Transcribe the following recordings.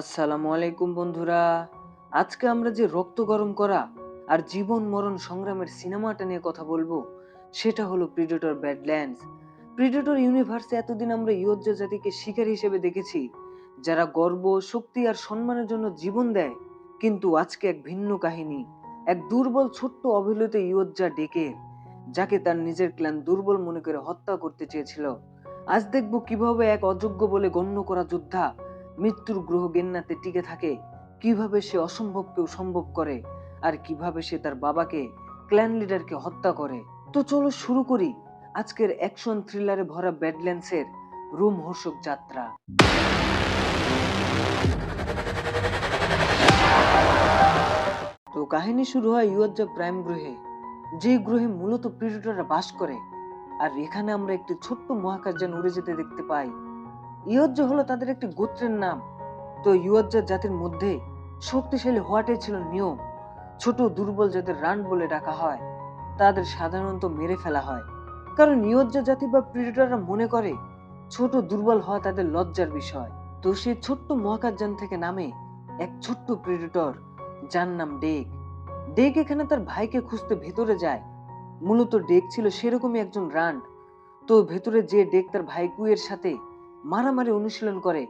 আসসালামু আলাইকুম বন্ধুরা। আজকে আমরা যে রক্ত গরম করা আর জীবন মরণ সংগ্রামের সিনেমাটা নিয়ে কথা বলব, সেটা হলো প্রিডেটর ব্যাডল্যান্ডস প্রিডেটর ইউনিভার্সে এতদিন আমরা ইয়োজ্জা জাতিকে শিকার হিসেবে দেখেছি, যারা গর্ব, শক্তি আর সম্মানের জন্য জীবন দেয়, কিন্তু আজকে এক ভিন্ন কাহিনী, এক দুর্বল ছোট্ট অবহেলিত ইয়োজ্জা ডেকে, যাকে তার নিজের ক্ল্যান দুর্বল মনে করে হত্যা করতে চেয়েছিল। আজ দেখব কীভাবে এক অযোগ্য বলে গণ্য করা যোদ্ধা মৃত্যুর গ্রহ গেন্নাতে টিকে থাকে, কীভাবে সে অসম্ভবকেও সম্ভব করে আর কীভাবে সে তার বাবাকে ক্ল্যান লিডারকে হত্যা করে। তো চলো শুরু করি আজকের অ্যাকশন থ্রিলারে ভরা ব্যাডল্যান্ডসের রোমহর্ষক যাত্রা। তো কাহিনী শুরু হয় ইউএজ্জা প্রাইম গ্রহে, যে গ্রহে মূলত প্রিডেটররা বাস করে। আর এখানে আমরা একটি ছোট্ট মহাকাশযান উড়ে যেতে দেখতে পাই। ইয়জ্জা হলো তাদের একটি গোত্রের নাম। তো ইয়জ্জা জাতির মধ্যে শক্তিশালী হওয়াটাই ছিল নিয়ম। ছোট দুর্বল যাদের রান বলে ডাকা হয়। তাদের সাধারণত মেরে ফেলা হয়। কারণ ইয়জ্জা জাতি বা প্রিডেটররা মনে করে, ছোট দুর্বল হওয়া তাদের লজ্জার বিষয়। তো সেই ছোট্ট মহাকাশযান থেকে নামে এক ছোট্ট প্রিডেটর যার নাম ডেক। ডেক এখানে তার ভাইকে খুঁজতে ভেতরে যায়। মূলত ডেক ছিল সেরকমই একজন রান্ড তো ভেতরে যে ডেক তার ভাই কুয়ের সাথে মারামারি অনুশীলন করে।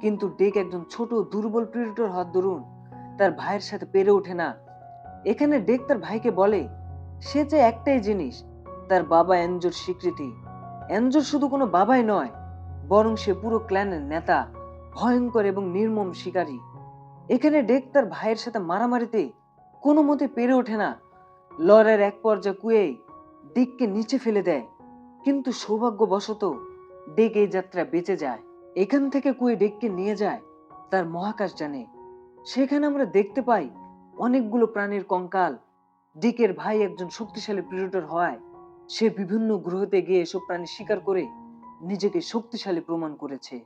কিন্তু ডেক একজন ছোট, দুর্বল প্রিডেটর হওয়ার দরুন তার ভাইয়ের সাথে পেরে ওঠে না। এখানে ডেক তার ভাইকে বলে, সে চায় একটাই জিনিস, তার বাবা এনজোর স্বীকৃতি। এনজোর শুধু কোনো বাবাই নয়, বরং সে পুরো ক্ল্যানের নেতা, ভয়ঙ্কর এবং নির্মম শিকারী। এখানে ডেক তার ভাইয়ের সাথে মারামারিতে কোনো মতে পেরে ওঠে না। লরের এক পর্যায়ে কুয়ে ডিককে নিচে ফেলে দেয়। কিন্তু সৌভাগ্যবশত ডেক এই যাত্রা বেঁচে যায়। এখান থেকে কুয়ে ডেককে নিয়ে যায়, তার মহাকাশ জানে সেখানে আমরা দেখতে পাই অনেকগুলো প্রাণীর কঙ্কাল। ডিকের ভাই একজন শক্তিশালী প্রিডেটর হওয়ায় সে বিভিন্ন গ্রহতে গিয়ে এসব প্রাণী শিকার করে নিজেকে শক্তিশালী প্রমাণ করেছে।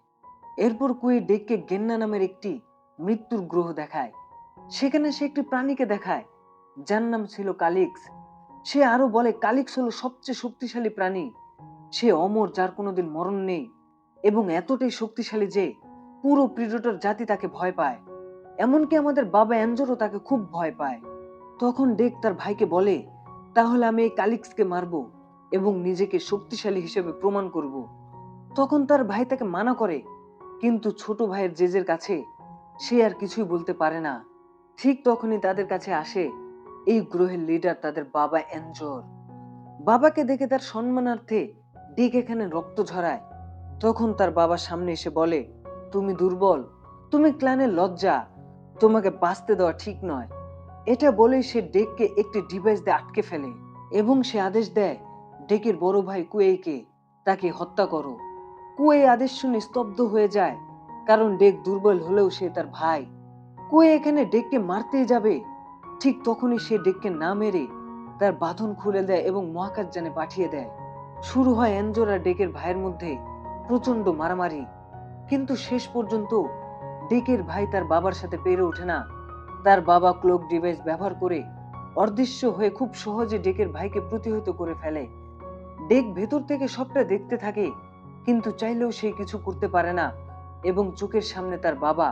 এরপর কুয়ে ডেককে গেন্না নামের একটি মৃত্যুর গ্রহ দেখায়। সেখানে সে একটি প্রাণীকে দেখায়, যার নাম ছিল কালিক্স। সে আরও বলে, কালিক্স হলো সবচেয়ে শক্তিশালী প্রাণী। সে অমর যার কোনোদিন মরণ নেই এবং এতটাই শক্তিশালী যে পুরো প্রিডেটর জাতি তাকে ভয় পায়। এমনকি আমাদের বাবা অ্যাঞ্জোরও তাকে খুব ভয় পায়। তখন ডেক তার ভাইকে বলে, তাহলে আমি এই কালিক্সকে মারবো এবং নিজেকে শক্তিশালী হিসেবে প্রমাণ করব। তখন তার ভাই তাকে মানা করে, কিন্তু ছোট ভাইয়ের জেজের কাছে সে আর কিছুই বলতে পারে না। ঠিক তখনই তাদের কাছে আসে এই গ্রহের লিডার তাদের বাবা এনজোর বাবাকে দেখে তার সম্মানার্থে ডিক এখানে রক্ত ঝরায়। তখন তার বাবা সামনে এসে বলে, তুমি দুর্বল, তুমি ক্লানের লজ্জা, তোমাকে বাঁচতে দেওয়া ঠিক নয়। এটা বলেই সে ডেককে একটি ডিভাইস দিয়ে আটকে ফেলে এবং সে আদেশ দেয়, ডেকের বড় ভাই কুয়েকে তাকে হত্যা করো। কুয়ে আদেশ শুনে স্তব্ধ হয়ে যায়, কারণ ডেক দুর্বল হলেও সে তার ভাই। কুয়ে এখানে ডেককে মারতেই যাবে। ঠিক তখনই সে ডেককে না মেরে তার বাঁধন খুলে দেয় এবং মহাকাশ যানে পাঠিয়ে দেয়। শুরু হয় এনজোর আর ডেকের ভাইয়ের মধ্যে প্রচণ্ড মারামারি। কিন্তু শেষ পর্যন্ত ডেকের ভাই তার বাবার সাথে পেরে ওঠে না। তার বাবা ক্লোক ডিভাইস ব্যবহার করে অদৃশ্য হয়ে খুব সহজে ডেকের ভাইকে প্রতিহত করে ফেলে। ডেক ভেতর থেকে সবটা দেখতে থাকে, কিন্তু চাইলেও সে কিছু করতে পারে না এবং চোখের সামনে তার বাবা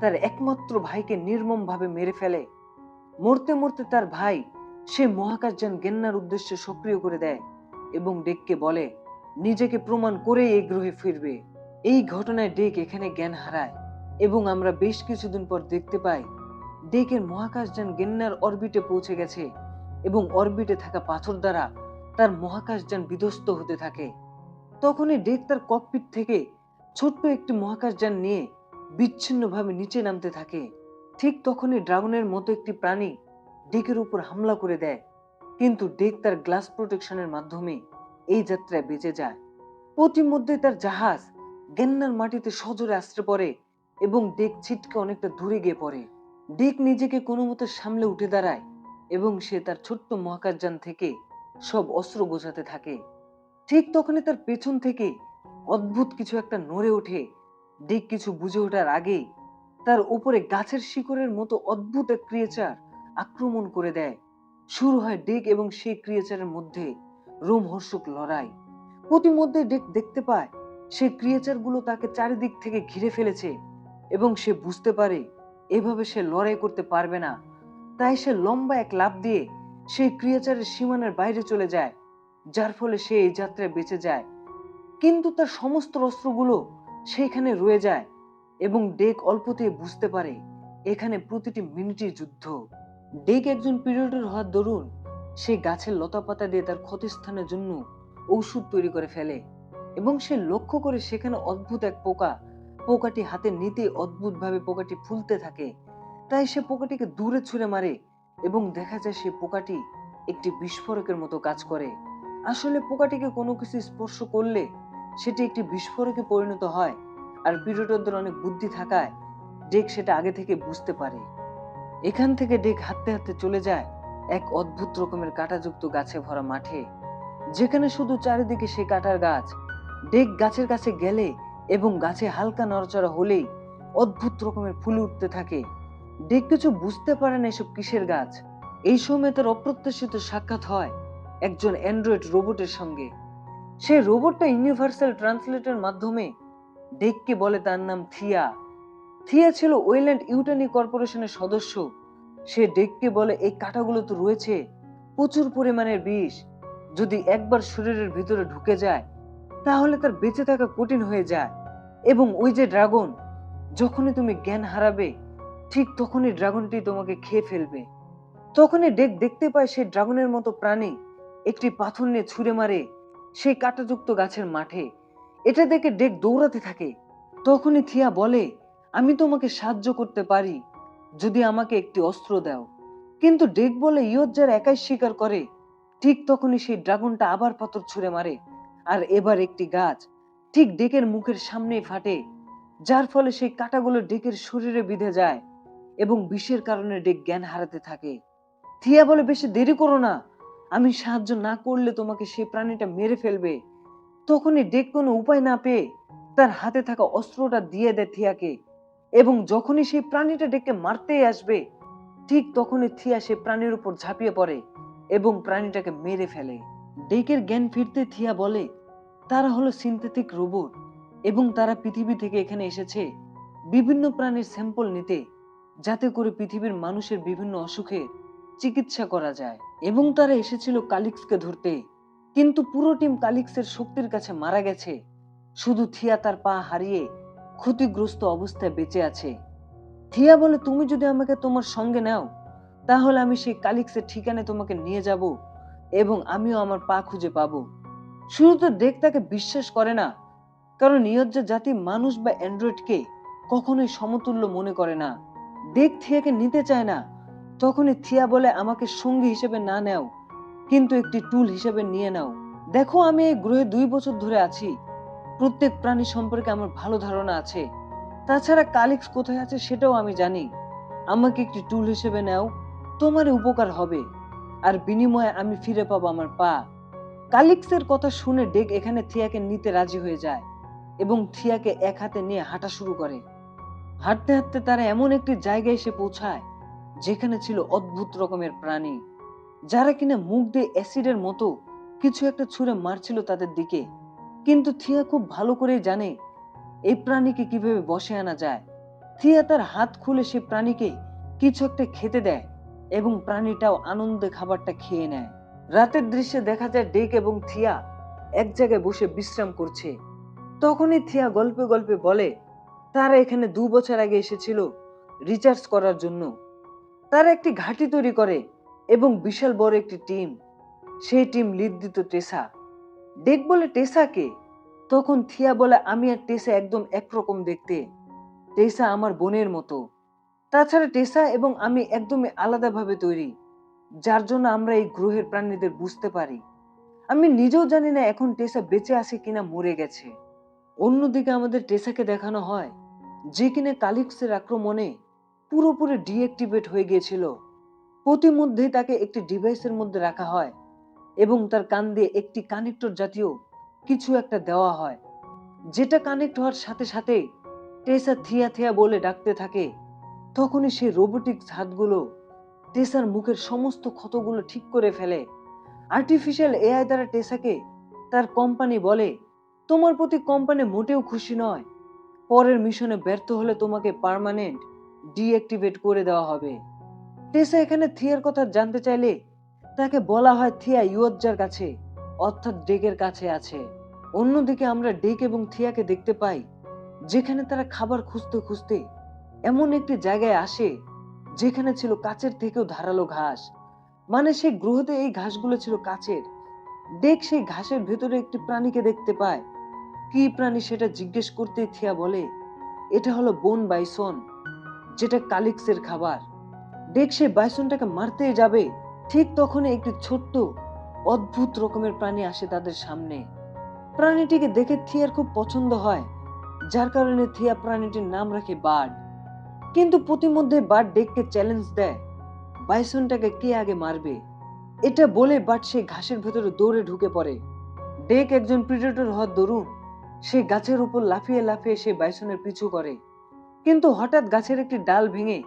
তার একমাত্র ভাইকে নির্মম ভাবে মেরে ফেলে। মরতে মরতে তার ভাই সে মহাকাশযান গেন্নার উদ্দেশ্যে সক্রিয় করে দেয়। এবং ডেককে বলে, নিজেকে প্রমাণ করে এই গ্রহে ফিরবে। এই ঘটনায় ডেক এখানে জ্ঞান হারায় এবং আমরা বেশ কিছুদিন পর দেখতে পাই, ডেকের মহাকাশযান গেন্নার অরবিটে পৌঁছে গেছে এবং অরবিটে থাকা পাথর দ্বারা তার মহাকাশযান বিধ্বস্ত হতে থাকে। তখনই ডেক তার ককপিট থেকে ছোট্ট একটি মহাকাশযান নিয়ে বিচ্ছিন্নভাবে নিচে নামতে থাকে। ঠিক তখনই ড্রাগনের মতো একটি প্রাণী ডেকের উপর হামলা করে দেয়। কিন্তু ডেক তার গ্লাস প্রোটেকশনের মাধ্যমে এই যাত্রায় বেঁচে যায়। প্রতিমধ্যে তার জাহাজ গেন্নার মাটিতে সজোরে আশ্রে পড়ে এবং ডেক ছিটকে অনেকটা দূরে গিয়ে পড়ে। ডেক নিজেকে কোনো মতো সামলে উঠে দাঁড়ায় এবং সে তার ছোট্ট মহাকাশযান থেকে সব অস্ত্র বোঝাতে থাকে। ঠিক তখনই তার পেছন থেকে অদ্ভুত কিছু একটা নড়ে ওঠে। ডেক কিছু বুঝে ওঠার আগেই তার উপরে গাছের শিকড়ের মতো অদ্ভুত এক ক্রিয়েচার আক্রমণ করে দেয়। শুরু হয় ডেক এবং সেই ক্রিয়েচারের মধ্যে রোমহর্ষক লড়াই। প্রতিমধ্যে ডেক দেখতে পায় সেই ক্রিয়েচারগুলো তাকে চারিদিক থেকে ঘিরে ফেলেছে এবং সে বুঝতে পারে এভাবে সে লড়াই করতে পারবে না। তাই সে লম্বা এক লাফ দিয়ে সেই ক্রিয়েচারের সীমানার বাইরে চলে যায়, যার ফলে সে এই যাত্রায় বেঁচে যায়। কিন্তু তার সমস্ত অস্ত্রগুলো সেইখানে রয়ে যায় এবং ডেক অল্পতেই বুঝতে পারে, এখানে প্রতিটি মিনিটই যুদ্ধ। ডেক একজন পিরিয়ডের হওয়ার দরুন সে গাছের লতাপাতা দিয়ে তার ক্ষতিস্থানের জন্য ঔষধ তৈরি করে ফেলে এবং সে লক্ষ্য করে সেখানে অদ্ভুত এক পোকা, পোকাটি হাতে নিতে অদ্ভুতভাবে পোকাটি ফুলতে থাকে। তাই সে পোকাটিকে দূরে ছুঁড়ে মারে এবং দেখা যায় সে পোকাটি একটি বিস্ফোরকের মতো কাজ করে। আসলে পোকাটিকে কোনো কিছু স্পর্শ করলে সেটি একটি বিস্ফোরকে পরিণত হয় আর পিরিয়ডদের অনেক বুদ্ধি থাকায় ডেক সেটা আগে থেকে বুঝতে পারে। এখান থেকে ডেক হাঁটতে হাঁটতে চলে যায় এক অদ্ভুত রকমের কাঁটাযুক্ত গাছে ভরা মাঠে। যেখানে শুধু চারিদিকে সেই কাঁটার গাছ। ডেক গাছের কাছে গেলে এবং গাছে হালকা নড়াচড়া হলেই অদ্ভুত রকমের ফুল উঠতে থাকে। ডেক কিছু বুঝতে পারে না এসব কিসের গাছ। এই সময় তার অপ্রত্যাশিত সাক্ষাৎ হয় একজন অ্যান্ড্রয়েড রোবটের সঙ্গে। সে রোবটটা ইউনিভার্সাল ট্রান্সলেটের মাধ্যমে ডেককে বলে তার নাম থিয়া। থিয়া ছিল ওয়েল্যান্ড ইউটানি কর্পোরেশনের সদস্য। সে ডেককে বলে, এই কাঁটাগুলো তো রয়েছে, প্রচুর পরিমাণের বিষ। যদি একবার শরীরের ভিতরে ঢুকে যায়, তাহলে তার বেঁচে থাকা কঠিন হয়ে যায়। এবং ওই যে ড্রাগন, যখনই তুমি জ্ঞান হারাবে, ঠিক তখনই ড্রাগনটি তোমাকে খেয়ে ফেলবে। তখনই ডেক দেখতে পায় সেই ড্রাগনের মতো প্রাণী, একটি পাথর নিয়ে ছুঁড়ে মারে সেই কাঁটাযুক্ত গাছের মাঠে। এটা দেখে ডেক দৌড়াতে থাকে। তখনই থিয়া বলে আমি তোমাকে সাহায্য করতে পারি যদি আমাকে একটি অস্ত্র দাও। কিন্তু ডেক বলে ইয়জ্জার একাই স্বীকার করে, ঠিক তখনই সেই ড্রাগনটা আবার পাথর ছুঁড়ে মারে। আর এবার একটি গাছ ঠিক ডেকের মুখের সামনেই ফাটে, যার ফলে সেই কাঁটাগুলো ডেকের শরীরে বিঁধে যায় এবং বিষের কারণে ডেক জ্ঞান হারাতে থাকে। থিয়া বলে, বেশি দেরি করো না। আমি সাহায্য না করলে তোমাকে সেই প্রাণীটা মেরে ফেলবে। তখনই ডেক কোনো উপায় না পেয়ে তার হাতে থাকা অস্ত্রটা দিয়ে দেয় থিয়াকে। এবং যখনই সেই প্রাণীটা ডেকে মারতেই আসবে, ঠিক তখনই থিয়া সেই প্রাণীর উপর ঝাঁপিয়ে পড়ে এবং প্রাণীটাকে মেরে ফেলে। ডেকের জ্ঞান ফিরতে থিয়া বলে, তারা হলো সিনথেটিক রোবট এবং তারা পৃথিবী থেকে এখানে এসেছে বিভিন্ন প্রাণীর স্যাম্পল নিতে, যাতে করে পৃথিবীর মানুষের বিভিন্ন অসুখের চিকিৎসা করা যায়। এবং তারা এসেছিল কালিক্সকে ধরতে, কিন্তু পুরো টিম কালিক্সের শক্তির কাছে মারা গেছে। শুধু থিয়া তার পা হারিয়ে ক্ষতিগ্রস্ত অবস্থায় বেঁচে আছে। থিয়া বলে, তুমি যদি আমাকে তোমার সঙ্গে নাও, তাহলে আমি সেই কালিক্সের ঠিকানে তোমাকে নিয়ে যাব এবং আমিও আমার পা খুঁজে পাবো। শুরুতে দেখ তাকে বিশ্বাস করে না, কারণ নিয়জ্জা জাতি মানুষ বা অ্যান্ড্রয়েডকে কখনোই সমতুল্য মনে করে না। দেখ থিয়াকে নিতে চায় না, তখনই থিয়া বলে, আমাকে সঙ্গী হিসেবে না নেও, কিন্তু একটি টুল হিসেবে নিয়ে নাও। দেখো, আমি এই গ্রহে দুই বছর ধরে আছি। প্রত্যেক প্রাণী সম্পর্কে আমার ভালো ধারণা আছে। তাছাড়া কালিক্স কোথায় আছে সেটাও আমি জানি। আমাকে একটি টুল হিসেবে নাও তোমার উপকার হবে। আর বিনিময়ে আমি ফিরে পাবো আমার পা। কালিক্সের কথা শুনে ডেক এখানে থিয়াকে নিতে রাজি হয়ে যায় এবং থিয়াকে এক হাতে নিয়ে হাঁটা শুরু করে। হাঁটতে হাঁটতে তারা এমন একটি জায়গায় এসে পৌঁছায়, যেখানে ছিল অদ্ভুত রকমের প্রাণী। যারা কিনা মুখ দিয়ে অ্যাসিডের মতো কিছু একটা ছুঁড়ে মারছিল তাদের দিকে। কিন্তু থিয়া খুব ভালো করেই জানে এই প্রাণীকে কীভাবে বসে আনা যায়। থিয়া তার হাত খুলে সে প্রাণীকে কিছু একটা খেতে দেয় এবং প্রাণীটাও আনন্দে খাবারটা খেয়ে নেয়। রাতের দৃশ্যে দেখা যায় ডেক এবং থিয়া এক জায়গায় বসে বিশ্রাম করছে। তখনই থিয়া গল্পে গল্পে বলে, তারা এখানে দু বছর আগে এসেছিল রিচার্জ করার জন্য। তারা একটি ঘাঁটি তৈরি করে এবং বিশাল বড় একটি টিম। সেই টিম লিড দিত টেসা। ডেক বলে টেসা কে তখন থিয়া বলে, আমি আর টেসা একদম একরকম দেখতে। টেসা আমার বোনের মতো। তাছাড়া টেসা এবং আমি একদমই আলাদাভাবে তৈরি, যার জন্য আমরা এই গ্রহের প্রাণীদের বুঝতে পারি। আমি নিজেও জানি না এখন টেসা বেঁচে আছে কিনা, মরে গেছে। অন্যদিকে আমাদের টেসাকে দেখানো হয়, যে কিনা কালিক্সের আক্রমণে পুরোপুরি ডিঅ্যাক্টিভেট হয়ে গিয়েছিল। প্রতিমধ্যেই তাকে একটি ডিভাইসের মধ্যে রাখা হয়। এবং তার কান দিয়ে একটি কানেক্টর জাতীয় কিছু একটা দেওয়া হয়। যেটা কানেক্ট হওয়ার সাথে সাথে টেসা থিয়া থিয়া বলে ডাকতে থাকে। তখনই সেই রোবোটিক হাতগুলো টেসার মুখের সমস্ত ক্ষতগুলো ঠিক করে ফেলে। আর্টিফিশিয়াল এআই দ্বারা টেসাকে তার কোম্পানি বলে, তোমার প্রতি কোম্পানি মোটেও খুশি নয়। পরের মিশনে ব্যর্থ হলে তোমাকে পার্মানেন্ট ডিঅ্যাক্টিভেট করে দেওয়া হবে। টেসা এখানে থিয়ার কথা জানতে চাইলে তাকে বলা হয় থিয়া ইউজ্জার কাছে, অর্থাৎ ডেকের কাছে আছে। অন্যদিকে আমরা ডেক এবং থিয়াকে দেখতে পাই, যেখানে তারা খাবার খুঁজতে খুঁজতে এমন একটি জায়গায় আসে, যেখানে ছিল কাচের থেকেও ধারালো ঘাস। মানে সেই গ্রহতে এই ঘাসগুলো ছিল কাচের। ডেক সেই ঘাসের ভেতরে একটি প্রাণীকে দেখতে পায়। কি প্রাণী সেটা জিজ্ঞেস করতে থিয়া বলে, এটা হলো বন বাইসন, যেটা কালিক্সের খাবার। ডেক সেই বাইসনটাকে মারতে যাবে ঠিক তখন একটি ছোট্ট, অদ্ভুত রকমের প্রাণী আসে তাদের সামনে। প্রাণীটিকে দেখে থিয়ার খুব পছন্দ হয়, যার কারণে থিয়া প্রাণীটির নাম রাখে বার্ড। কিন্তু প্রতিমধ্যে বার্ড ডেককে চ্যালেঞ্জ দেয়, বাইসনটাকে কে আগে মারবে? এটা বলে বাট সে ঘাসের ভেতরে দৌড়ে ঢুকে পড়ে। ডেক একজন প্রিডেটর হওয়ার দরুন, সে গাছের উপর লাফিয়ে লাফিয়ে সে বাইসনের পিছু করে। কিন্তু হঠাৎ গাছের একটি ডাল ভেঙে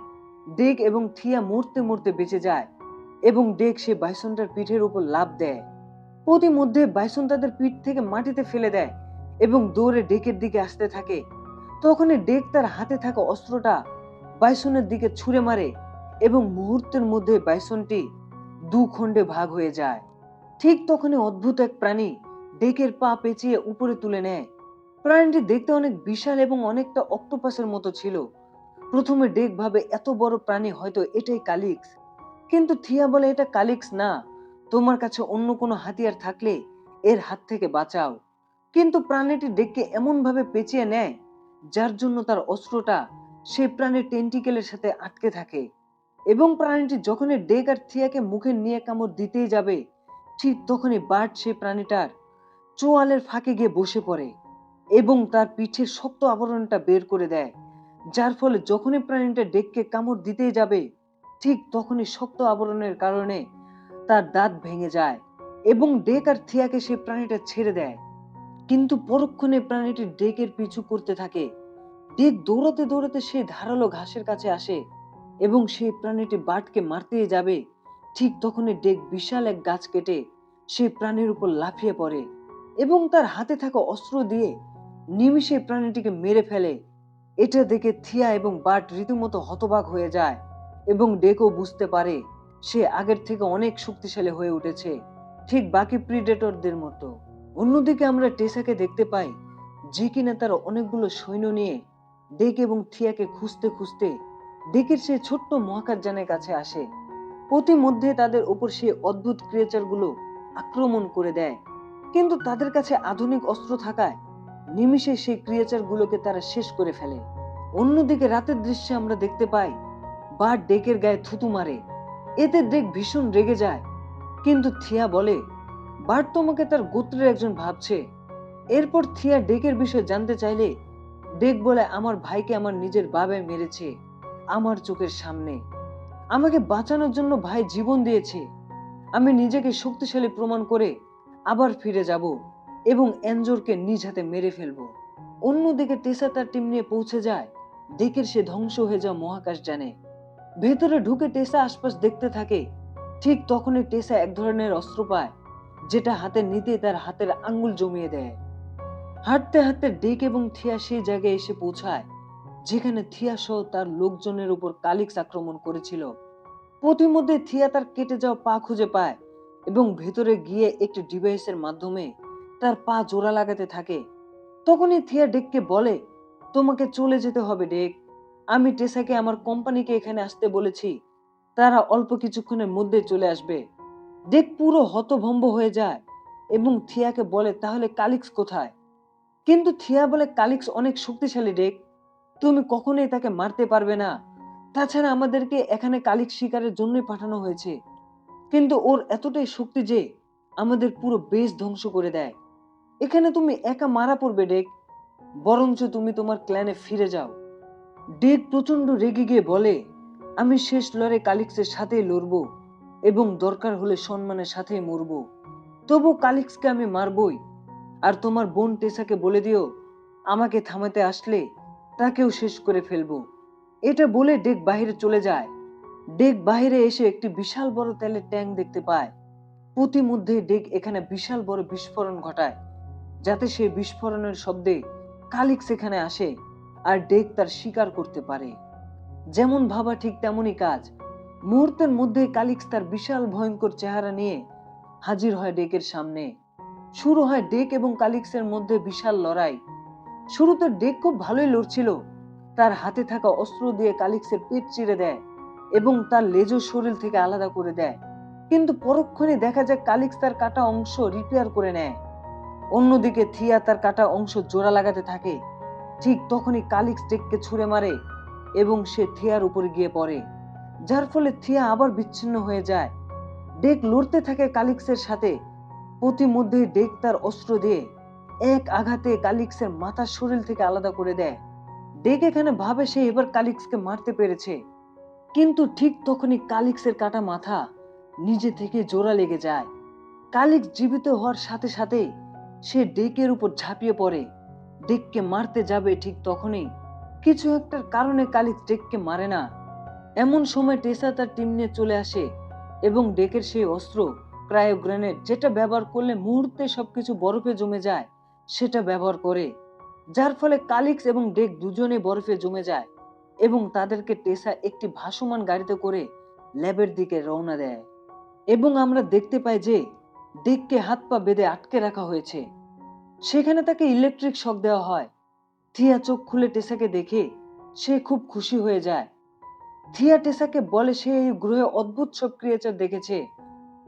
ডেক এবং থিয়া মরতে মরতে বেঁচে যায়। এবং ডেক সে বাইসনটার পিঠের উপর লাফ দেয়। প্রতিমধ্যে বাইসন তাদের পিঠ থেকে মাটিতে ফেলে দেয় এবং দৌড়ে ডেকের দিকে আসতে থাকে। তখনই ডেক তার হাতে থাকা অস্ত্রটা বাইসনের দিকে ছুঁড়ে মারে এবং মুহূর্তের মধ্যে বাইসনটি দু খণ্ডে ভাগ হয়ে যায়। ঠিক তখনই অদ্ভুত এক প্রাণী ডেকের পা পেঁচিয়ে উপরে তুলে নেয়। প্রাণীটি দেখতে অনেক বিশাল এবং অনেকটা অক্টোপাসের মতো ছিল। প্রথমে ডেক ভাবে এত বড় প্রাণী হয়তো এটাই কালিক্স। কিন্তু থিয়া বলে, এটা কালিক্স না। তোমার কাছে অন্য কোনো হাতিয়ার থাকলে এর হাত থেকে বাঁচাও। কিন্তু প্রাণীটি ডেককে এমন ভাবে পেঁচিয়ে নেয়, যার জন্য তার অস্ত্রটা সেই প্রাণীর টেন্টিকেলের সাথে আটকে থাকে। এবং প্রাণীটি যখনই ডেক আর থিয়াকে মুখে নিয়ে কামড় দিতেই যাবে, ঠিক তখনই বার্ড সেই প্রাণীটার চোয়ালের ফাঁকে গিয়ে বসে পড়ে এবং তার পিঠের শক্ত আবরণটা বের করে দেয়, যার ফলে যখনই প্রাণীটা ডেককে কামড় দিতেই যাবে ঠিক তখনই শক্ত আবরণের কারণে তার দাঁত ভেঙে যায় এবং ডেক আর থিয়াকে সেই প্রাণীটা ছেড়ে দেয়। কিন্তু পরক্ষণে প্রাণীটি ডেকের পিছু করতে থাকে। ডেক দৌড়াতে দৌড়াতে সেই ধারালো ঘাসের কাছে আসে এবং সেই প্রাণীটি বাটকে মারতে যাবে। ঠিক তখনই ডেক বিশাল এক গাছ কেটে সেই প্রাণীর উপর লাফিয়ে পড়ে এবং তার হাতে থাকা অস্ত্র দিয়ে নিমিষে প্রাণীটিকে মেরে ফেলে। এটা দেখে থিয়া এবং বাট রীতিমতো হতবাক হয়ে যায়। এবং ডেকও বুঝতে পারে সে আগের থেকে অনেক শক্তিশালী হয়ে উঠেছে, ঠিক বাকি প্রিডেটরদের মতো। অন্যদিকে আমরা টেসাকে দেখতে পাই, যে কিনা তার অনেকগুলো সৈন্য নিয়ে ডেক এবং থিয়াকে খুঁজতে খুঁজতে ডেকের সেই ছোট্ট মহাকাশযানের কাছে আসে। প্রতিমধ্যে তাদের উপর সেই অদ্ভুত ক্রিয়েচারগুলো আক্রমণ করে দেয়। কিন্তু তাদের কাছে আধুনিক অস্ত্র থাকায় নিমিষে সেই ক্রিয়েচারগুলোকে তারা শেষ করে ফেলে। অন্যদিকে রাতের দৃশ্যে আমরা দেখতে পাই বার ডেকের গায়ে থুতু মারে। এতে ডেক ভীষণ রেগে যায়। কিন্তু থিয়া বলে বার তোমাকে তার গোত্রের একজন ভাবছে। এরপর থিয়া ডেকের বিষয়ে জানতে চাইলে, ডেক বলে, আমার ভাইকে আমার নিজের বাবাই মেরেছে, আমার চোখের সামনে। আমাকে বাঁচানোর জন্য ভাই জীবন দিয়েছে। আমি নিজেকে শক্তিশালী প্রমাণ করে আবার ফিরে যাব এবং এনজোরকে নিজ হাতে মেরে ফেলব। অন্যদিকে টেসা তার টিম নিয়ে পৌঁছে যায়। ডেকের সে ধ্বংস হয়ে যাওয়া মহাকাশ জানে ভেতরে ঢুকে টেসা আশপাশ দেখতে থাকে। ঠিক তখনই টেসা এক ধরনের অস্ত্র পায়, যেটা হাতে নিতে তার হাতের আঙ্গুল জমিয়ে দেয়। হাঁটতে হাঁটতে ডেক এবং থিয়া সেই জায়গায় এসে পৌঁছায়, যেখানে থিয়া সহ তার লোকজনের উপর কালিক্স আক্রমণ করেছিল। প্রতিমধ্যে থিয়া তার কেটে যাওয়া পা খুঁজে পায় এবং ভেতরে গিয়ে একটি ডিভাইসের মাধ্যমে তার পা জোড়া লাগাতে থাকে। তখনই থিয়া ডেককে বলে, তোমাকে চলে যেতে হবে, ডেক। আমি টেসাকে আমার কোম্পানিকে এখানে আসতে বলেছি। তারা অল্প কিছুক্ষণের মধ্যে চলে আসবে। ডেক পুরো হতভম্ব হয়ে যায় এবং থিয়াকে বলে, তাহলে কালিক্স কোথায়? কিন্তু থিয়া বলে, কালিক্স অনেক শক্তিশালী, ডেক। তুমি কখনোই তাকে মারতে পারবে না। তাছাড়া আমাদেরকে এখানে কালিক শিকারের জন্যই পাঠানো হয়েছে। কিন্তু ওর এতটাই শক্তি যে আমাদের পুরো বেশ ধ্বংস করে দেয়। এখানে তুমি একা মারা পড়বে, ডেক। বরঞ্চ তুমি তোমার ক্ল্যানে ফিরে যাও। ডেক প্রচণ্ড রেগে গিয়ে বলে, আমি শেষ লড়ে কালিক্সের সাথেই লড়বো এবং দরকার হলে সম্মানের সাথে মরবো। তবু কালিক্সকে আমি মারবই। আর তোমার বোন টেসাকে বলে দিও, আমাকে থামাতে আসলে তাকেও শেষ করে ফেলব। এটা বলে ডেক বাইরে চলে যায়। ডেক বাইরে এসে একটি বিশাল বড় তেলের ট্যাঙ্ক দেখতে পায়। প্রতিমধ্যে ডেক এখানে বিশাল বড় বিস্ফোরণ ঘটায়, যাতে সেই বিস্ফোরণের শব্দে কালিক সেখানে আসে। আর ডেক তার শিকার করতে পারে। যেমন ভাবা ঠিক তেমনই কাজ। মুহূর্তের মধ্যে কালিক্স তার বিশাল ভয়ঙ্কর চেহারা নিয়ে হাজির হয় ডেকের সামনে। শুরু হয় ডেক এবং কালিক্সের মধ্যে বিশাল লড়াই। শুরুতে ডেক খুব ভালোই লড়ছিল। তার হাতে থাকা অস্ত্র দিয়ে কালিক্সের পেট চিরে দেয় এবং তার লেজও শরীর থেকে আলাদা করে দেয়। কিন্তু পরক্ষণে দেখা যায় কালিক্স তার কাটা অংশ রিপেয়ার করে নেয়। অন্যদিকে থিয়া তার কাটা অংশ জোড়া লাগাতে থাকে। ঠিক তখনই কালিক্স ডেককে ছুঁড়ে মারে এবং সে থিয়ার উপরে গিয়ে পড়ে, যার ফলে থিয়া আবার বিচ্ছিন্ন হয়ে যায়। ডেক লড়তে থাকে কালিক্সের সাথে। প্রতিমধ্যে ডেক তার অস্ত্র দিয়ে এক আঘাতে কালিক্সের মাথা শরীর থেকে আলাদা করে দেয়। ডেক এখানে ভাবে সে এবার কালিক্সকে মারতে পেরেছে। কিন্তু ঠিক তখনই কালিক্সের কাটা মাথা নিজে থেকে জোড়া লেগে যায়। কালিক্স জীবিত হওয়ার সাথে সাথে সে ডেকের উপর ঝাঁপিয়ে পড়ে। ডেককে মারতে যাবে ঠিক তখনই। কিছু একটার কারণে কালিক্স ডেককে মারে না। এমন সময় টেসা তার টিম নিয়ে চলে আসে এবং ডেকের সেই অস্ত্র ক্রায়ো গ্রেনেড যেটা ব্যবহার করলে মুহূর্তে সবকিছু বরফে জমে যায়, সেটা ব্যবহার করে। যার ফলে কালিক্স এবং ডেক দুজনে বরফে জমে যায় এবং তাদেরকে টেসা একটি ভাসমান গাড়িতে করে ল্যাবের দিকে রওনা দেয়। এবং আমরা দেখতে পাই যে ডেককে হাত পা বেঁধে আটকে রাখা হয়েছে। সেখানে তাকে ইলেকট্রিক শক দেওয়া হয়। থিয়া চোখ খুলে টেসাকে দেখে সে খুব খুশি হয়ে যায়। থিয়া টেসাকে বলে সে এই গ্রহে অদ্ভুত সব ক্রিয়েচার দেখেছে।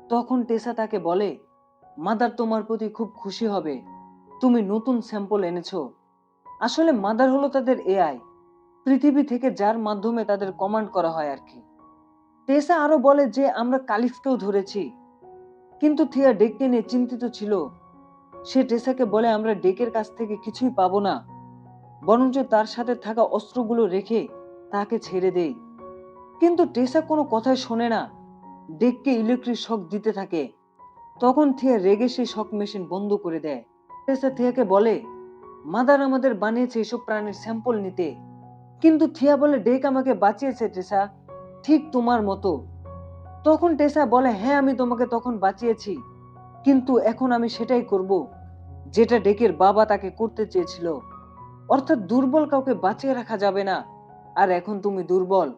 তখন টেসা তাকে বলে, মাদার তোমার প্রতি খুব খুশি হবে। তুমি নতুন স্যাম্পল এনেছো। আসলে মাদার হলো তাদের এআই পৃথিবী থেকে যার মাধ্যমে তাদের কমান্ড করা হয় আর কি টেসা আরও বলে যে, আমরা কালিফকেও ধরেছি। কিন্তু থিয়া ডেককে নিয়ে চিন্তিত ছিল সে টেসাকে বলে, আমরা ডেকের কাছ থেকে কিছুই পাবো না। বরঞ্চ তার সাথে থাকা অস্ত্রগুলো রেখে তাকে ছেড়ে দেই। কিন্তু টেসা কোনো কথাই শোনে না। ডেককে ইলেকট্রিক শক দিতে থাকে। তখন থিয়া রেগে সেই শক মেশিন বন্ধ করে দেয়। টেসা থিয়াকে বলে, মাদার আমাদের বানিয়েছে এসব প্রাণীর স্যাম্পল নিতে। কিন্তু থিয়া বলে, ডেক আমাকে বাঁচিয়েছে টেসা, ঠিক তোমার মতো। তখন টেসা বলে হ্যাঁ আমি তোমাকে তখন বাঁচিয়েছি। কিন্তু এখন আমি সেটাই করব যেটা ডেকের বাবা তাকে করতে চেয়েছিল। অর্থাৎ দুর্বল কাউকে বাঁচিয়ে রাখা যাবে না। আর এখন তুমি দুর্বল।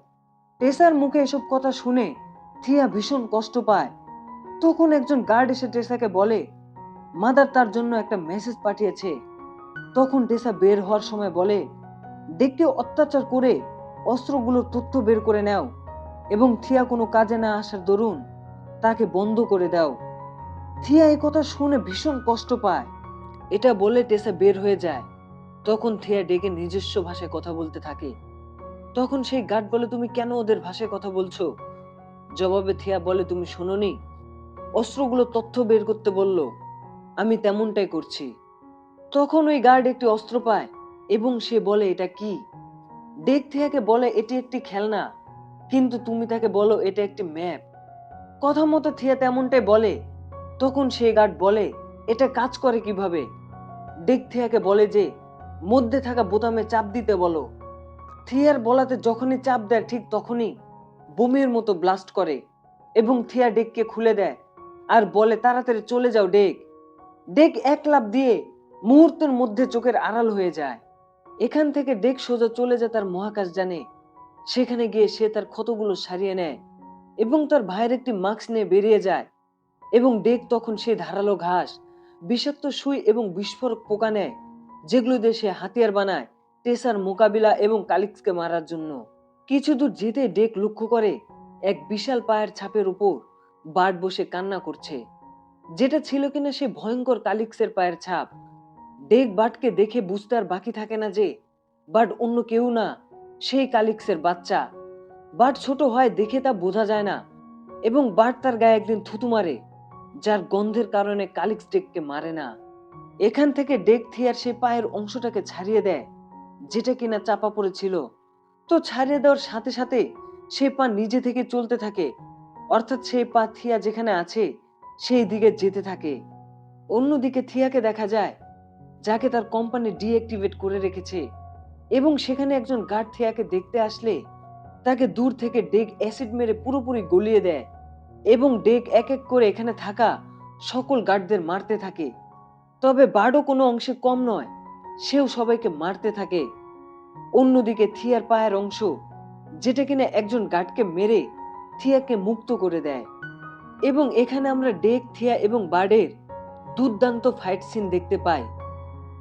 টেসার মুখে এসব কথা শুনে থিয়া ভীষণ কষ্ট পায়। তখন একজন গার্ড এসে টেসাকে বলে, মাদার তার জন্য একটা মেসেজ পাঠিয়েছে। তখন টেসা বের হওয়ার সময় বলে, ডেককে অত্যাচার করে অস্ত্রগুলোর তথ্য বের করে নাও এবং থিয়া কোনো কাজে না আসার দরুন তাকে বন্ধ করে দাও। থিয়া এই কথা শুনে ভীষণ কষ্ট পায়। এটা বলে টেসা বের হয়ে যায়। তখন থিয়া ডেকে নিজস্ব ভাষায় কথা বলতে থাকে। তখন সেই গার্ড বলে, তুমি কেন ওদের ভাষায় কথা বলছো? জবাবে থিয়া বলে, তুমি শোনোনি। অস্ত্রগুলো তথ্য বের করতে বলল। আমি তেমনটাই করছি। তখন ওই গার্ড একটি অস্ত্র পায় এবং সে বলে, এটা কি? ডেক থিয়াকে বলে, এটি একটি খেলনা। কিন্তু তুমি তাকে বলো, এটা একটি ম্যাপ। কথা মতো থিয়া তেমনটাই বলে। তখন সেই গার্ড বলে, এটা কাজ করে কীভাবে? ডেক থিয়াকে বলে যে, মধ্যে থাকা বোতামে চাপ দিতে বলো। থিয়ার বলাতে যখনই চাপ দেয়, ঠিক তখনই বোমের মতো ব্লাস্ট করে এবং থিয়া ডেককে খুলে দেয় আর বলে, তাড়াতাড়ি চলে যাও, ডেক। ডেক এক লাফ দিয়ে মুহূর্তের মধ্যে চোখের আড়াল হয়ে যায়। এখান থেকে ডেক সোজা চলে যায় তার মহাকাশ জানে সেখানে গিয়ে সে তার ক্ষতগুলো সারিয়ে নেয় এবং তার ভাইয়ের একটি মাস্ক নিয়ে বেরিয়ে যায়। এবং ডেক তখন সে ধারালো ঘাস, বিষাক্ত সুই এবং বিস্ফোরক পোকা নেয়, যেগুলো দিয়ে সে হাতিয়ার বানায় টেসার মোকাবিলা এবং কালিক্সকে মারার জন্য। কিছু দূর যেতে ডেক লক্ষ্য করে, এক বিশাল পায়ের ছাপের উপর বার্ড বসে কান্না করছে। যেটা ছিল কিনা সে ভয়ঙ্কর কালিক্সের পায়ের ছাপ। ডেক বাটকে দেখে বুঝতে আর বাকি থাকে না যে বাট অন্য কেউ না, সেই কালিক্সের বাচ্চা। বাট ছোট হয় দেখে তা বোঝা যায় না, এবং বাট তার গায়ে একদিন থুতু মারে। যার গন্ধের কারণে কালিক্স ডেককে মারে না। এখান থেকে ডেক থিয়ার সে পায়ের অংশটাকে ছাড়িয়ে দেয়, যেটা কিনা চাপা পড়েছিল। তো ছাড়িয়ে দেওয়ার সাথে সাথে সে পা নিজে থেকে চলতে থাকে, অর্থাৎ সেই পা থিয়া যেখানে আছে, সেই দিকে যেতে থাকে। অন্যদিকে থিয়াকে দেখা যায়, যাকে তার কোম্পানি ডিঅ্যাক্টিভেট করে রেখেছে এবং সেখানে একজন গার্ড থিয়াকে দেখতে আসলে তাকে দূর থেকে ডেক অ্যাসিড মেরে পুরোপুরি গলিয়ে দেয়। এবং ডেক এক এক করে এখানে থাকা সকল গার্ডদের মারতে থাকে। তবে বার্ডও কোনো অংশে কম নয়, সেও সবাইকে মারতে থাকে। অন্যদিকে থিয়ার পায়ের অংশ, যেটা কিনা একজন গার্ডকে মেরে থিয়াকে মুক্ত করে দেয়। এবং এখানে আমরা ডেক, থিয়া এবং বার্ডের দুর্দান্ত ফাইট সিন দেখতে পাই।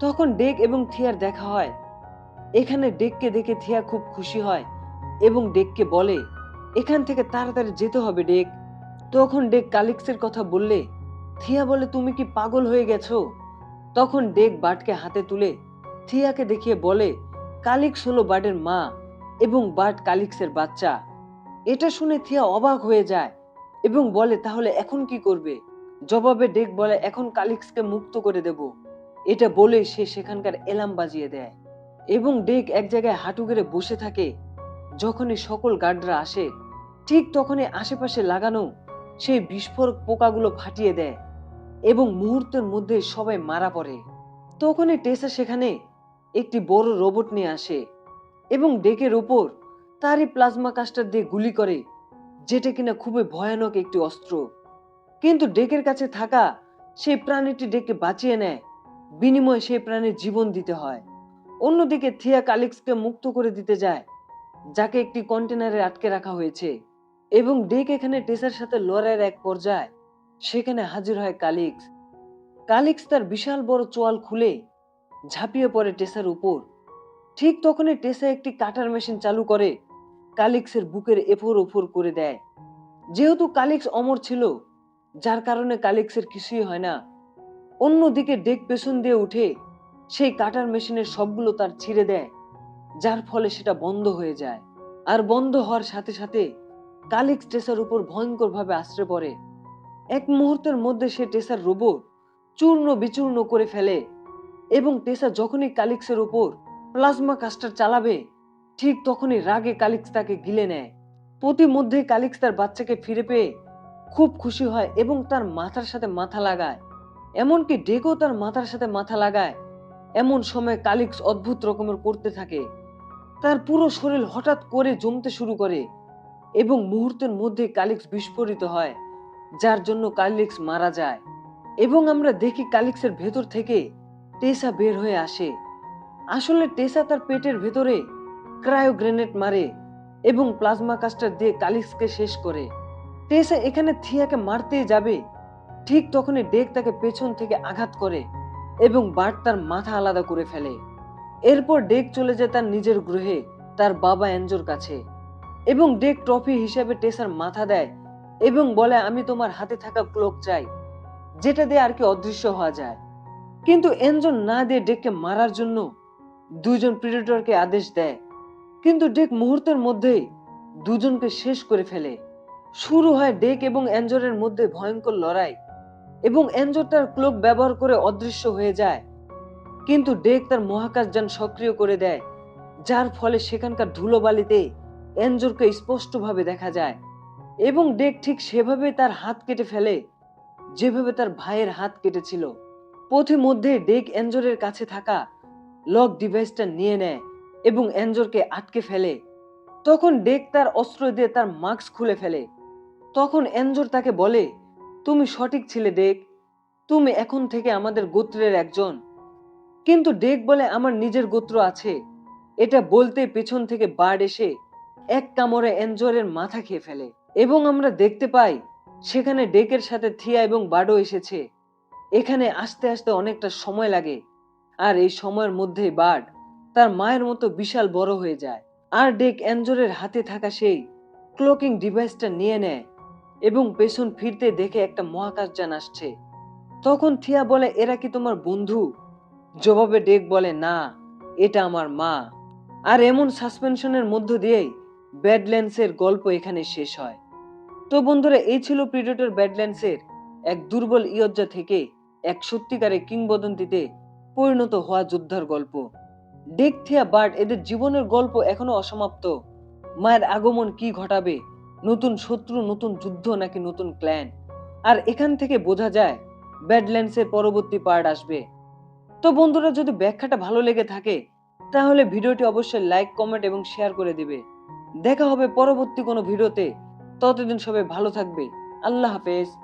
তখন ডেক এবং থিয়ার দেখা হয়। এখানে ডেককে দেখে থিয়া খুব খুশি হয় এবং ডেককে বলে, এখান থেকে তাড়াতাড়ি যেতে হবে, ডেক। তখন ডেক কালিক্সের কথা বললে, থিয়া বলে তুমি কি পাগল হয়ে গেছো? তখন ডেক বাটকে হাতে তুলে থিয়াকে দেখিয়ে বলে, কালিক্স হলো বার্ডের মা এবং বার্ড কালিক্সের বাচ্চা। এটা শুনে থিয়া অবাক হয়ে যায় এবং বলে, তাহলে এখন কি করবে? জবাবে ডেক বলে, এখন কালিক্সকে মুক্ত করে দেব। এটা বলে সে সেখানকার এলাম বাজিয়ে দেয় এবং ডেক এক জায়গায় হাঁটু গেড়ে বসে থাকে। যখনই সকল গার্ডরা আসে, ঠিক তখনই আশেপাশে লাগানো সেই বিস্ফোরক পোকাগুলো ফাটিয়ে দেয় এবং মুহূর্তের মধ্যে সবাই মারা পড়ে। তখনই টেসা সেখানে একটি বড় রোবট নিয়ে আসে এবং ডেকের ওপর তারই প্লাজমা কাস্টার দিয়ে গুলি করে, যেটা কিনা খুবই ভয়ানক একটি অস্ত্র। কিন্তু ডেকের কাছে থাকা সেই প্রাণীটি ডেকে বাঁচিয়ে নেয়, বিনিময়ে সেই প্রাণীর জীবন দিতে হয়। অন্যদিকে থিয়া কালিক্সকে মুক্ত করে দিতে যায়, যাকে একটি কন্টেনারে আটকে রাখা হয়েছে। এবং ডেক এখানে টেসার সাথে লড়াইয়ের এক পর্যায়ে। সেখানে হাজির হয় কালিক্স। কালিক্স তার বিশাল বড় চোয়াল খুলে ঝাঁপিয়ে পড়ে টেসার উপর। ঠিক তখনই টেসা একটি কাটার মেশিন চালু করে, কালিক্সের বুকের এফোর ওফর করে দেয়। যেহেতু কালিক্স অমর ছিল, যার কারণে কালিক্সের কিছুই হয় না। অন্যদিকে ডেক পেছন দিয়ে উঠে সেই কাটার মেশিনের সবগুলো তার ছিঁড়ে দেয়, যার ফলে সেটা বন্ধ হয়ে যায়। আর বন্ধ হওয়ার সাথে সাথে কালিক্স টেসার উপর ভয়ঙ্করভাবে আশ্রে পড়ে। এক মুহূর্তের মধ্যে সে টেসার রোবট চূর্ণ বিচূর্ণ করে ফেলে এবং টেসা যখনই কালিক্সের উপর প্লাজমা কাস্টার চালাবে, ঠিক তখনই রাগে কালিক্স তাকে গিলে নেয়। প্রতিমধ্যে কালিক্স তার বাচ্চাকে ফিরে পেয়ে খুব খুশি হয় এবং তার মাথার সাথে মাথা লাগায়। এমনকি ডেকো তার মাথার সাথে মাথা লাগায়। এমন সময় কালিক্স অদ্ভুত রকমের করতে থাকে। তার পুরো শরীর হঠাৎ করে জমতে শুরু করে। এবং মুহূর্তের মধ্যে কালিক্স বিস্ফোরিত হয়, যার জন্য কালিক্স মারা যায়। এবং আমরা দেখি কালিক্সের ভেতর থেকে টেসা বের হয়ে আসে। আসলে টেসা তার পেটের ভেতরে ক্রায়ো গ্রেনেড মারে এবং প্লাজমা কাস্টার দিয়ে কালিক্সকে শেষ করে। টেসা এখানে থিয়াকে মারতেই যাবে, ঠিক তখনই ডেক তাকে পেছন থেকে আঘাত করে এবং বার্ট তার মাথা আলাদা করে ফেলে। এরপর ডেক চলে যায় তার নিজের গ্রহে তার বাবা অ্যাঞ্জোর কাছে। এবং ডেক ট্রফি হিসেবে টেসার মাথা দেয় এবং বলে, আমি তোমার হাতে থাকা ক্লোক চাই, যেটা দিয়ে আর কি অদৃশ্য হওয়া যায়। কিন্তু এনজন না দিয়ে ডেককে মারার জন্য দুজন প্রিডেটরকে আদেশ দেয়। কিন্তু ডেক মুহূর্তের মধ্যেই দুজনকে শেষ করে ফেলে। শুরু হয় ডেক এবং এনজরের মধ্যে ভয়ঙ্কর লড়াই এবং এনজর তার ক্লোক ব্যবহার করে অদৃশ্য হয়ে যায়। কিন্তু ডেক তার মহাকাশ যান সক্রিয় করে দেয়, যার ফলে সেখানকার ধুলোবালিতে এনজরকে স্পষ্টভাবে দেখা যায় এবং ডেক ঠিক সেভাবে তার হাত কেটে ফেলে, যেভাবে তার ভাইয়ের হাত কেটেছিল। পথে মধ্যে ডেক এনজরের কাছে থাকা লক ডিভাইসটা নিয়ে নেয় এবং এনজরকে আটকে ফেলে। তখন ডেক তার অস্ত্র দিয়ে তার মাস্ক খুলে ফেলে। তখন এনজর তাকে বলে, তুমি সঠিক ছিলে ডেক। তুমি এখন থেকে আমাদের গোত্রের একজন। কিন্তু ডেক বলে, আমার নিজের গোত্র আছে। এটা বলতে পেছন থেকে বার্ড এসে এক কামড়ে এনজরের মাথা খেয়ে ফেলে। এবং আমরা দেখতে পাই, সেখানে ডেকের সাথে থিয়া এবং বাডো এসেছে। এখানে আসতে আসতে অনেকটা সময় লাগে। আর এই সময়ের মধ্যেই বার্ড তার মায়ের মতো বিশাল বড় হয়ে যায়। আর ডেক এনজরের হাতে থাকা সেই ক্লোকিং ডিভাইসটা নিয়ে নেয় এবং পেছন ফিরতে দেখে একটা মহাকাশযান আসছে। তখন থিয়া বলে, এরা কি তোমার বন্ধু? জবাবে ডেক বলে, না, এটা আমার মা। আর এমন সাসপেনশনের মধ্য দিয়েই ব্যাডল্যান্ডসের গল্প এখানে শেষ হয়। তো বন্ধুরা, এই ছিল প্রিডেটর ব্যাডল্যান্ডসের এক দুর্বল ইয়জ্জা থেকে এক সত্যিকারের কিংবদন্তিতে পরিণত হওয়া যোদ্ধার গল্প। ডেক থিয়া বার্ড এদের জীবনের গল্প এখনও অসমাপ্ত। মায়ের আগমন কি ঘটাবে? নতুন শত্রু, নতুন যুদ্ধ নাকি নতুন ক্ল্যান আর এখান থেকে বোঝা যায় ব্যাডল্যান্ডসের পরবর্তী পার্ট আসবে। তো বন্ধুরা, যদি ব্যাখ্যাটা ভালো লেগে থাকে, তাহলে ভিডিওটি অবশ্যই লাইক কমেন্ট এবং শেয়ার করে দিবে। দেখা হবে পরবর্তী কোনো ভিডিওতে। ততদিন সবাই ভালো থাকবে। আল্লাহ হাফেজ।